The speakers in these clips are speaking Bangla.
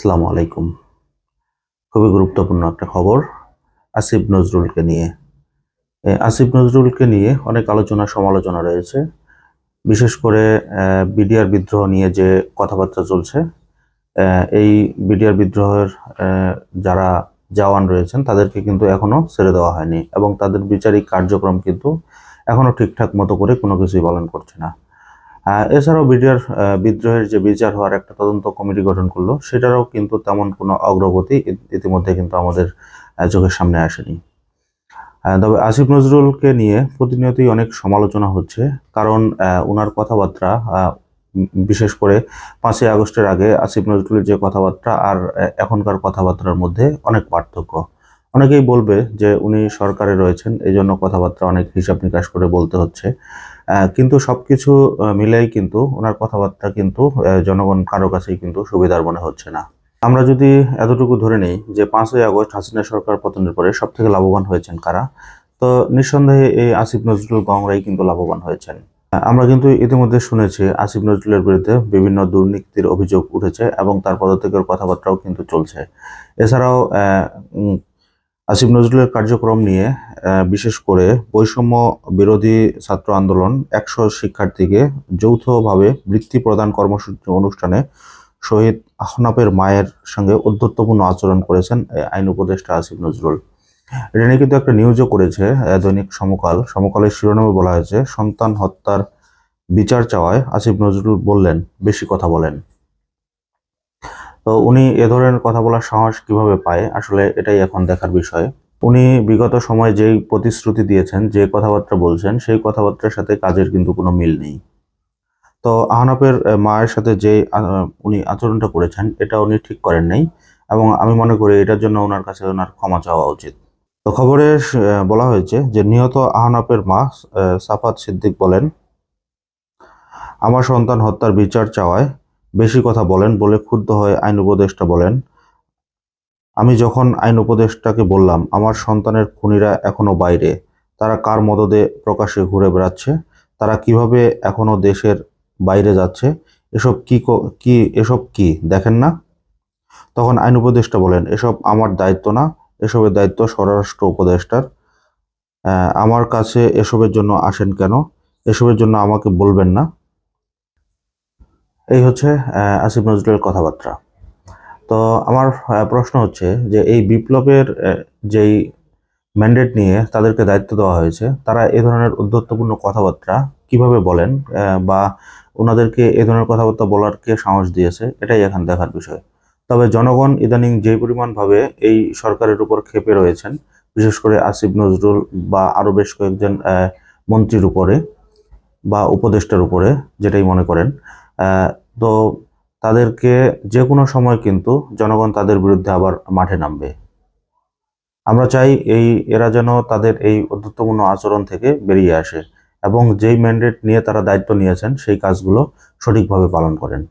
আসসালামু আলাইকুম। খুবই গুরুত্বপূর্ণ একটা খবর আসিফ নজরুলকে নিয়ে। আসিফ নজরুলকে নিয়ে অনেক আলোচনা সমালোচনা রয়েছে। বিশেষ করে বিডিআর বিদ্রোহ নিয়ে যে কথাবার্তা চলছে এই বিডিআর বিদ্রোহের যারা জওয়ান রয়েছেন, তাদেরকে কিন্তু এখনও ছেড়ে দেওয়া হয়নি এবং তাদের বিচারিক কার্যক্রম কিন্তু এখনও ঠিকঠাক মতো করে কোনো কিছুই পালন করছে না। এছাড়াও বিডিআর বিদ্রোহের যে বিচার হওয়ার একটা তদন্ত কমিটি গঠন করল, সেটারও কিন্তু তেমন কোনো অগ্রগতি ইতিমধ্যে কিন্তু আমাদের চোখের সামনে আসেনি। তবে আসিফ নজরুলকে নিয়ে প্রতিনিয়তই অনেক সমালোচনা হচ্ছে, কারণ ওনার কথাবার্তা বিশেষ করে পাঁচই আগস্টের আগে আসিফ নজরুলের যে কথাবার্তা আর এখনকার কথাবার্তার মধ্যে অনেক পার্থক্য। অনেকেই বলবে যে উনি সরকারে রয়েছেন এই জন্য কথাবার্তা অনেক হিসাব নিকাশ করে বলতে হচ্ছে। কিন্তু সবকিছু আহ, মিলেই কিন্তু ওনার কথাবার্তা কিন্তু জনগণ কারও কাছেই কিন্তু সুবিধার মনে হচ্ছে না। আমরা যদি এতটুকু ধরে নেই যে পাঁচই আগস্ট হাসিনা সরকার পতনের পরে সব থেকে লাভবান হয়েছেন কারা তো নিঃসন্দেহে এই আসিফ নজরুল গংরাই কিন্তু লাভবান হয়েছেন। আমরা কিন্তু ইতিমধ্যে শুনেছি আসিফ নজরুলের বিরুদ্ধে বিভিন্ন দুর্নীতির অভিযোগ উঠেছে এবং তার পদত্যাগের কথাবার্তাও কিন্তু চলছে। এছাড়াও আসিফ নজরুলের কার্যক্রম নিয়ে বিশেষ করে বৈষম্য বিরোধী ছাত্র আন্দোলন একশো শিক্ষার্থীকে যৌথভাবে বৃত্তি প্রদান কর্মসূচি অনুষ্ঠানে শহীদ আহনাপের মায়ের সঙ্গে অধ্যত্বপূর্ণ আচরণ করেছেন আইন উপদেষ্টা আসিফ নজরুল। এটা নিয়ে কিন্তু একটা নিউজও করেছে দৈনিক সমকাল। সমকালের শিরোনামে বলা হয়েছে, সন্তান হত্যার বিচার চাওয়ায় আসিফ নজরুল বললেন, বেশি কথা বলেন। তো উনি এ ধরনের কথা বলার সাহস কীভাবে পায়? আসলে এটাই এখন দেখার বিষয়। উনি বিগত সময়ে যেই প্রতিশ্রুতি দিয়েছেন, যে কথাবার্তা বলছেন, সেই কথাবার্তার সাথে কাজের কিন্তু কোনো মিল নেই। তো আহনাপের মায়ের সাথে যে উনি আচরণটা করেছেন, এটা উনি ঠিক করেন নাই এবং আমি মনে করি এটার জন্য ওনার কাছে ওনার ক্ষমা চাওয়া উচিত। তো খবরে বলা হয়েছে যে নিহত আহনাপের মা সাফাত সিদ্দিক বলেন, আমার সন্তান হত্যার বিচার চাওয়ায় বেশি কথা বলেন বলে ক্ষুব্ধ হয়ে আইন উপদেষ্টা বলেন আমি যখন আইন উপদেষ্টাকে বললাম, আমার সন্তানের খুনিরা এখনও বাইরে, তারা কার মদদে প্রকাশ্যে ঘুরে বেড়াচ্ছে, তারা কীভাবে এখনও দেশের বাইরে যাচ্ছে, এসব কি ক- কি, এসব কি, দেখেন না? তখন আইন উপদেষ্টা বলেন, এসব আমার দায়িত্ব না, এসবের দায়িত্ব স্বরাষ্ট্র উপদেষ্টার। আমার কাছে এসবের জন্য আসেন কেন? এসবের জন্য আমাকে বলবেন না? এই হচ্ছে আসিফ নজরুলের কথাবার্তা। তো আমার প্রশ্ন হচ্ছে যে এই বিপ্লবের যেই ম্যান্ডেট নিয়ে তাদেরকে দায়িত্ব দেওয়া হয়েছে, তারা এ ধরনের উদ্ধত্তপূর্ণ কথাবার্তা কীভাবে বলেন বা ওনাদেরকে এ ধরনের কথাবার্তা বলার কে সাহস দিয়েছে, এটাই এখন দেখার বিষয়। তবে জনগণ ইদানিং যে পরিমাণভাবে এই সরকারের উপর ক্ষেপে রয়েছেন, বিশেষ করে আসিফ নজরুল বা আরও বেশ কয়েকজন মন্ত্রীর উপরে বা উপদেষ্টার উপরে যেটাই মনে করেন তো তাদেরকে যে কোনো সময় কিন্তু জনগণ তাদের বিরুদ্ধে আবার মাঠে নামবে। আমরা চাই এই, এরা যেন তাদের এই অধ্যত্বপূর্ণ আচরণ থেকে বেরিয়ে আসে এবং যেই ম্যান্ডেট নিয়ে তারা দায়িত্ব নিয়েছেন সেই কাজগুলো সঠিকভাবে পালন করেন।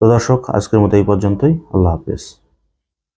তো দর্শক, আজকের মতো এই পর্যন্তই। আল্লাহ হাফেজ।